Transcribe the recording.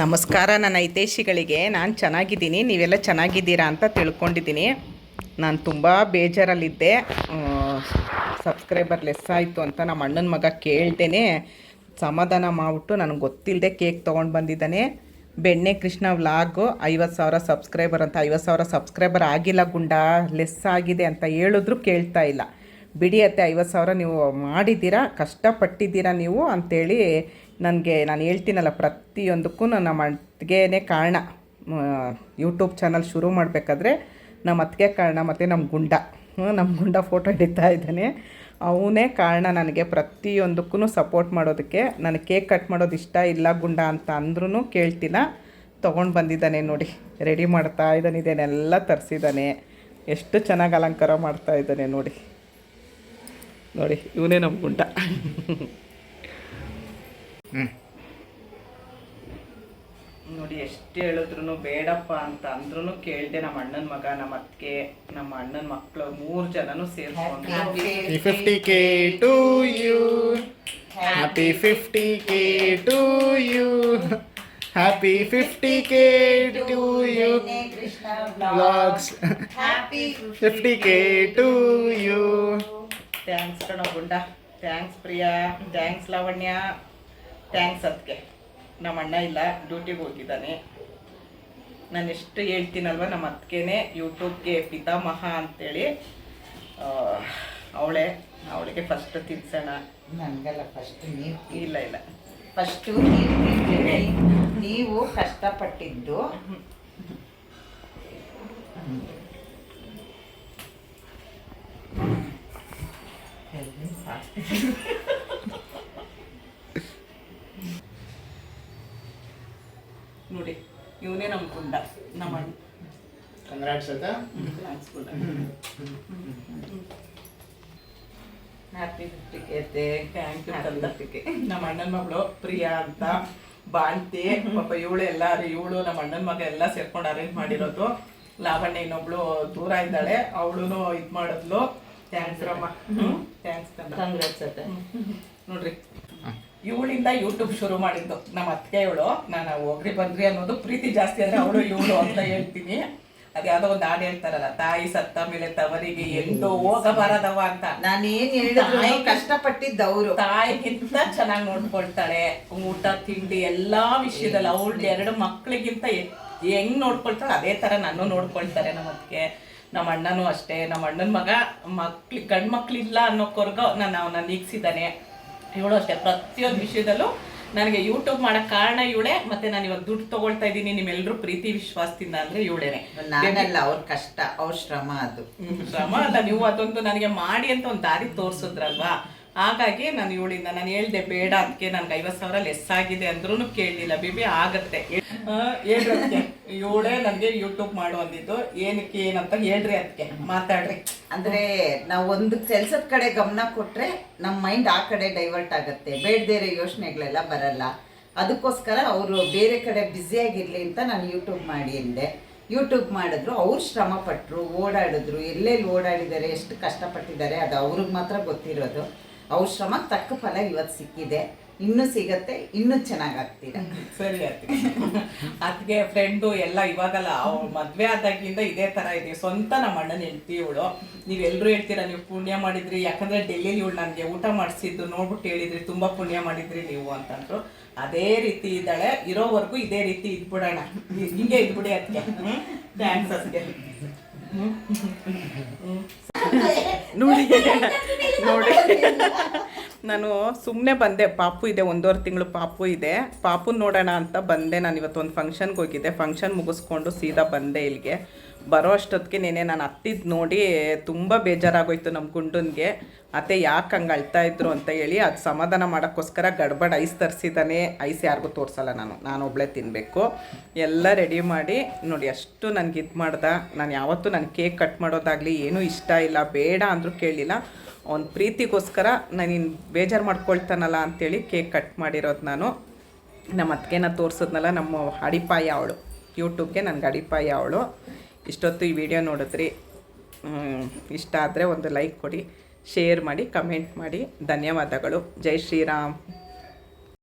ನಮಸ್ಕಾರ, ನನ್ನ ಹಿತೈಷಿಗಳಿಗೆ. ನಾನು ಚೆನ್ನಾಗಿದ್ದೀನಿ, ನೀವೆಲ್ಲ ಚೆನ್ನಾಗಿದ್ದೀರಾ ಅಂತ ತಿಳ್ಕೊಂಡಿದ್ದೀನಿ. ನಾನು ತುಂಬ ಬೇಜಾರಲ್ಲಿದ್ದೆ. ಸಬ್ಸ್ಕ್ರೈಬರ್ ಲೆಸ್ ಆಯಿತು ಅಂತ ನಮ್ಮ ಅಣ್ಣನ ಮಗ ಕೇಳ್ದೇ ಸಮಾಧಾನ ಮಾಡಿಬಿಟ್ಟು ನನಗೆ ಗೊತ್ತಿಲ್ಲದೆ ಕೇಕ್ ತೊಗೊಂಡು ಬಂದಿದ್ದಾನೆ. ಬೆಣ್ಣೆ ಕೃಷ್ಣ ವ್ಲಾಗು ಐವತ್ತು ಸಾವಿರ ಸಬ್ಸ್ಕ್ರೈಬರ್ ಅಂತ, ಐವತ್ತು ಸಾವಿರ ಸಬ್ಸ್ಕ್ರೈಬರ್ ಆಗಿಲ್ಲ ಗುಂಡ ಲೆಸ್ ಆಗಿದೆ ಅಂತ ಹೇಳಿದ್ರು ಕೇಳ್ತಾ ಇಲ್ಲ. ಬಿಡಿ ಅತ್ತೆ, ಐವತ್ತು ಸಾವಿರ ನೀವು ಮಾಡಿದ್ದೀರಾ, ಕಷ್ಟಪಟ್ಟಿದ್ದೀರಾ ನೀವು ಅಂಥೇಳಿ ನನಗೆ, ನಾನು ಹೇಳ್ತೀನಲ್ಲ, ಪ್ರತಿಯೊಂದಕ್ಕೂ ನನ್ನ ಅತ್ತಿಗೆನೇ ಕಾರಣ. ಯೂಟ್ಯೂಬ್ ಚಾನಲ್ ಶುರು ಮಾಡಬೇಕಾದ್ರೆ ನಮ್ಮ ಅತ್ತಿಗೆ ಕಾರಣ ಮತ್ತು ನಮ್ಮ ಗುಂಡ. ನಮ್ಮ ಗುಂಡ ಫೋಟೋ ಹಿಡಿತಾ ಇದ್ದಾನೆ. ಅವನೇ ಕಾರಣ ನನಗೆ ಪ್ರತಿಯೊಂದಕ್ಕೂ ಸಪೋರ್ಟ್ ಮಾಡೋದಕ್ಕೆ. ನನಗೆ ಕೇಕ್ ಕಟ್ ಮಾಡೋದು ಇಷ್ಟ ಇಲ್ಲ ಗುಂಡ ಅಂತ ಅಂದ್ರೂ ಕೇಳ್ತಿಲ್ಲ. ತೊಗೊಂಡು ಬಂದಿದ್ದಾನೆ ನೋಡಿ ರೆಡಿ ಮಾಡ್ತಾ ಇದ್ದಾನೆ, ಇದನ್ನೆಲ್ಲ ತರಿಸಿದ್ದಾನೆ. ಎಷ್ಟು ಚೆನ್ನಾಗಿ ಅಲಂಕಾರ ಮಾಡ್ತಾ ಇದ್ದಾನೆ ನೋಡಿ. ನೋಡಿ ಇವನೇ ನಮ್ಮ ಗುಂಡ ನೋಡಿ ಎಷ್ಟು ಹೇಳಿದ್ರು ಬೇಡಪ್ಪ ಅಂತ ಅಂದ್ರೂ ಕೇಳ್ದೆ ನಮ್ಮ ಅಣ್ಣನ ಮಗ ನಮ್ಮ ಅತ್ತಿಗೆ ನಮ್ಮ ಅಣ್ಣನ ಮಕ್ಕಳು ಮೂರು ಜನನು ಸೇರ್ಕೊಂಡು Happy 50k to you. Happy 50k to you. Happy 50k to you. Vlogs. Happy 50k to you. Thanks ಕಣೋ ಗುಂಡ thanks Priya thanks Lavanya thanks ಅದಕ್ಕೆ ನಮ್ಮ ಅಣ್ಣ ಇಲ್ಲ ಡ್ಯೂಟಿಗೆ ಹೋಗಿದ್ದಾನೆ. ನಾನು ಎಷ್ಟು ಹೇಳ್ತೀನಲ್ವ ನಮ್ಮ ಅತ್ತಿಗೆನೇ ಯೂಟ್ಯೂಬ್ಗೆ ಪಿತಾಮಹ ಅಂತೇಳಿ ಅವಳೆ. ಅವಳಿಗೆ ಫಸ್ಟ್ ತಿನ್ಸೋಣ. ನನಗೆಲ್ಲ ಫಸ್ಟ್ ನೀವು ಇಲ್ಲ ಇಲ್ಲ. ಫಸ್ಟು ನೀವು. ನೀವು ಕಷ್ಟಪಟ್ಟಿದ್ದು ನೋಡಿ ಇವನೇ ನಮ್ಮ ಕುಂಡ ನಮ್ಮ ಕಂಗ್ರಾಟ್ಸ್ ಗುಂಡ ಹ್ಯಾಪಿ ಫಿಫ್ಟಿಗೆ ಥ್ಯಾಂಕ್ ಯು ತಂದಕ್ಕೆ ನಮ್ಮ ಅಣ್ಣನ ಮಗಳು ಪ್ರಿಯಾ ಅಂತ. ಬಾಂತಿ ಪಾಪ ಇವಳು ಎಲ್ಲಾರು ಇವಳು ನಮ್ಮ ಅಣ್ಣನ ಮಗ ಎಲ್ಲ ಸೇರ್ಕೊಂಡು ಅರೇಂಜ್ ಮಾಡಿರೋದು. ಲಾವಣ್ಯ ಇನ್ನೊಬ್ಳು ದೂರ ಇದ್ದಾಳೆ ಅವಳು ಇದು ಮಾಡಿದ್ಲು. ಥ್ಯಾಂಕ್ಸ್ ರಮ್ಮ ಥ್ಯಾಂಕ್ಸ್ ಕಂಗ್ರಾಟ್ಸ್ ಅತ್ತೆ ನೋಡ್ರಿ. ಇವಳಿಂದ ಯೂಟ್ಯೂಬ್ ಶುರು ಮಾಡಿದ್ದು. ನಮ್ಮ ಅತ್ತಿಗೆ ಇವಳು. ನಾನು ಹೋಗ್ರಿ ಬಂದ್ರಿ ಅನ್ನೋದು ಪ್ರೀತಿ ಜಾಸ್ತಿ ಅಂದ್ರೆ ಅವಳು ಇವಳು ಅಂತ ಹೇಳ್ತೀನಿ. ಅದ್ಯಾವುದೋ ಒಂದು ಹಾಡು ಹೇಳ್ತಾರಲ್ಲ ತಾಯಿ ಸತ್ತ ಮೇಲೆ ತವರಿಗೆ ಎಂದು ಹೋಗಬಾರದವ ಅಂತ. ನಾನೇನ್ ಹೇಳಿದ್ರು ಕಷ್ಟಪಟ್ಟಿದ್ದ ಅವರು ತಾಯಿಗಿಂತ ಚೆನ್ನಾಗಿ ನೋಡ್ಕೊಳ್ತಾಳೆ. ಊಟ ತಿಂಡಿ ಎಲ್ಲಾ ವಿಷಯದಲ್ಲಿ ಅವಳ ಎರಡು ಮಕ್ಳಿಗಿಂತ ಎ- ಹೆಂಗ್ ನೋಡ್ಕೊಳ್ತಾಳೆ ಅದೇ ತರ ನಾನು ನೋಡ್ಕೊಳ್ತಾರೆ ನಮ್ಮ ಅದಕ್ಕೆ ನಮ್ಮ ಅಣ್ಣನೂ ಅಷ್ಟೇ ನಮ್ಮ ಅಣ್ಣನ ಮಗ ಮಕ್ಳು ಗಂಡ್ ಮಕ್ಳಿಲ್ಲ ಅನ್ನೋಕ್ವರ್ಗು ನಾನು ಅವನ ನೀಗಿಸಿದ್ದಾನೆ. ಇವಳು ಅಷ್ಟೇ ಪ್ರತಿಯೊಂದು ವಿಷಯದಲ್ಲೂ ನನಗೆ ಯೂಟ್ಯೂಬ್ ಮಾಡಕ್ ಕಾರಣ ಇವಳೆ ಮತ್ತೆ ನಾನು ಇವಾಗ ದುಡ್ಡು ತಗೊಳ್ತಾ ಇದ್ದೀನಿ ನಿಮ್ಮೆಲ್ಲರೂ ಪ್ರೀತಿ ವಿಶ್ವಾಸದಿಂದ ಅಂದ್ರೆ ಇವಳೇನೆ. ನಾನಲ್ಲ ಅವ್ರ ಕಷ್ಟ ಅವ್ರ ಶ್ರಮ ಅದು. ಶ್ರಮ ಅಲ್ಲ ನೀವು ಅದೊಂದು ನನಗೆ ಮಾಡಿ ಅಂತ ಒಂದು ದಾರಿ ತೋರಿಸಿದ್ರಲ್ವಾ? ಹಾಗಾಗಿ ನಾನು ಇವಳಿಂದ ನಾನು ಹೇಳ್ದೆ, ಬೇಡ ಅದಕ್ಕೆ ನನ್ಗೆ ಐವತ್ತು ಸಾವಿರ ಲೆಸ್ ಆಗಿದೆ ಅಂದ್ರೂ ಕೇಳಲಿಲ್ಲ ಬೇಬಿ, ಆಗತ್ತೆ. ಹೇಳ್ರಿ ಇವಳೇ ನನಗೆ ಯೂಟ್ಯೂಬ್ ಮಾಡು ಅಂದಿದ್ದು. ಏನಕ್ಕೆ, ಏನಂತ ಹೇಳ್ರಿ ಅದಕ್ಕೆ ಮಾತಾಡ್ರಿ. ಅಂದ್ರೆ ನಾವು ಒಂದು ಕೆಲ್ಸದ ಕಡೆ ಗಮನ ಕೊಟ್ರೆ ನಮ್ಮ ಮೈಂಡ್ ಆ ಕಡೆ ಡೈವರ್ಟ್ ಆಗುತ್ತೆ. ಬೇಡದೇರೆ ಯೋಚನೆಗಳೆಲ್ಲ ಬರಲ್ಲ. ಅದಕ್ಕೋಸ್ಕರ ಅವರು ಬೇರೆ ಕಡೆ ಬ್ಯುಸಿಯಾಗಿರ್ಲಿ ಅಂತ ನಾನು ಯೂಟ್ಯೂಬ್ ಮಾಡಿ ಅಂದೆ. ಯೂಟ್ಯೂಬ್ ಮಾಡಿದ್ರು, ಅವ್ರು ಶ್ರಮ ಪಟ್ಟರು ಓಡಾಡಿದ್ರು. ಎಲ್ಲೆಲ್ಲಿ ಓಡಾಡಿದ್ದಾರೆ, ಎಷ್ಟು ಕಷ್ಟಪಟ್ಟಿದ್ದಾರೆ ಅದು ಅವ್ರಿಗೆ ಮಾತ್ರ ಗೊತ್ತಿರೋದು. ಅವ್ರ ಶ್ರಮ ತಕ್ಕ ಫಲ ಇವತ್ತು ಸಿಕ್ಕಿದೆ. ಇನ್ನೂ ಸಿಗತ್ತೆ, ಇನ್ನೂ ಚೆನ್ನಾಗಾಗ್ತೀರ ಸರಿ ಅದಕ್ಕೆ ಅತ್ತಿಗೆ ಫ್ರೆಂಡು ಎಲ್ಲ ಇವಾಗಲ್ಲ ಅವ್ರು ಮದುವೆ ಆದಾಗಿಂದ ಇದೇ ತರ ಇದೆ. ಸ್ವಂತ ನಮ್ಮ ಅಣ್ಣನ ಹೆಂಡ್ತಿ ಇವಳು. ನೀವೆಲ್ಲರೂ ಹೇಳ್ತೀರಾ, ನೀವು ಪುಣ್ಯ ಮಾಡಿದ್ರಿ. ಯಾಕಂದ್ರೆ ಡೆಲ್ಲಿಲಿ ಇವಳು ನನಗೆ ಊಟ ಮಾಡಿಸಿದ್ದು ನೋಡ್ಬಿಟ್ಟು ಹೇಳಿದ್ರಿ, ತುಂಬ ಪುಣ್ಯ ಮಾಡಿದ್ರಿ ನೀವು ಅಂತಂದ್ರು. ಅದೇ ರೀತಿ ಇದ್ದಾಳೆ. ಇರೋವರೆಗೂ ಇದೇ ರೀತಿ ಇದ್ಬಿಡೋಣ. ಹಿಂಗೆ ಇದ್ಬಿಡಿ ಅದಕ್ಕೆ ಥ್ಯಾಂಕ್ಸ್ ಅದಕ್ಕೆ ನೋಡಿ. ನೋಡಿ. ನಾನು ಸುಮ್ಮನೆ ಬಂದೆ. ಪಾಪು ಇದೆ ಒಂದೂವರೆ ತಿಂಗಳು ಪಾಪು ಇದೆ. ಪಾಪು ನೋಡೋಣ ಅಂತ ಬಂದೆ. ನಾನು ಇವತ್ತು ಒಂದು ಫಂಕ್ಷನ್ಗೆ ಹೋಗಿದ್ದೆ. ಫಂಕ್ಷನ್ ಮುಗಿಸ್ಕೊಂಡು ಸೀದಾ ಬಂದೆ ಇಲ್ಲಿಗೆ. ಬರೋ ಅಷ್ಟೊತ್ತಿಗೆ ನೆನೆ ನಾನು ಹತ್ತಿದ್ದು ನೋಡಿ ತುಂಬ ಬೇಜಾರಾಗೋಯ್ತು ನಮ್ಮ ಗುಂಡನ್ಗೆ. ಅತ್ತೆ ಯಾಕೆ ಹಂಗೆ ಅಳ್ತಾ ಇದ್ರು ಅಂತ ಹೇಳಿ ಅದು ಸಮಾಧಾನ ಮಾಡೋಕ್ಕೋಸ್ಕರ ಗಡ್ಬಡ್ ಐಸ್ ತರಿಸಿದ್ದಾನೆ ಐಸ್ ಯಾರಿಗೂ ತೋರಿಸಲ್ಲ ನಾನು. ನಾನು ಒಬ್ಬಳೇ ತಿನ್ನಬೇಕು ಎಲ್ಲ ರೆಡಿ ಮಾಡಿ ನೋಡಿ ಅಷ್ಟು ನನಗೆ ಇದು ಮಾಡ್ದೆ. ನಾನು ಯಾವತ್ತೂ ನನ್ನ ಕೇಕ್ ಕಟ್ ಮಾಡೋದಾಗಲಿ ಏನೂ ಇಷ್ಟ ಇಲ್ಲ. ಬೇಡ ಅಂದರೂ ಕೇಳಲಿಲ್ಲ ಅವನ ಪ್ರೀತಿಗೋಸ್ಕರ ನಾನು ಇನ್ನು ಬೇಜಾರು ಮಾಡ್ಕೊಳ್ತಾನಲ್ಲ ಅಂಥೇಳಿ ಕೇಕ್ ಕಟ್ ಮಾಡಿರೋದು ನಾನು. ನಮ್ಮ ಅತ್ತಿಗೆನ ತೋರಿಸಿದ್ನಲ್ಲ, ನಮ್ಮ ಅಡಿಪಾಯ ಅವಳು. ಯೂಟ್ಯೂಬ್ಗೆ ನನಗೆ ಅಡಿಪಾಯ ಅವಳು. ಇಷ್ಟೊತ್ತು ಈ ವಿಡಿಯೋ ನೋಡಿದ್ರಿ. ಇಷ್ಟ ಆದರೆ ಒಂದು ಲೈಕ್ ಕೊಡಿ, ಶೇರ್ ಮಾಡಿ, ಕಮೆಂಟ್ ಮಾಡಿ. ಧನ್ಯವಾದಗಳು. ಜೈ ಶ್ರೀರಾಮ್.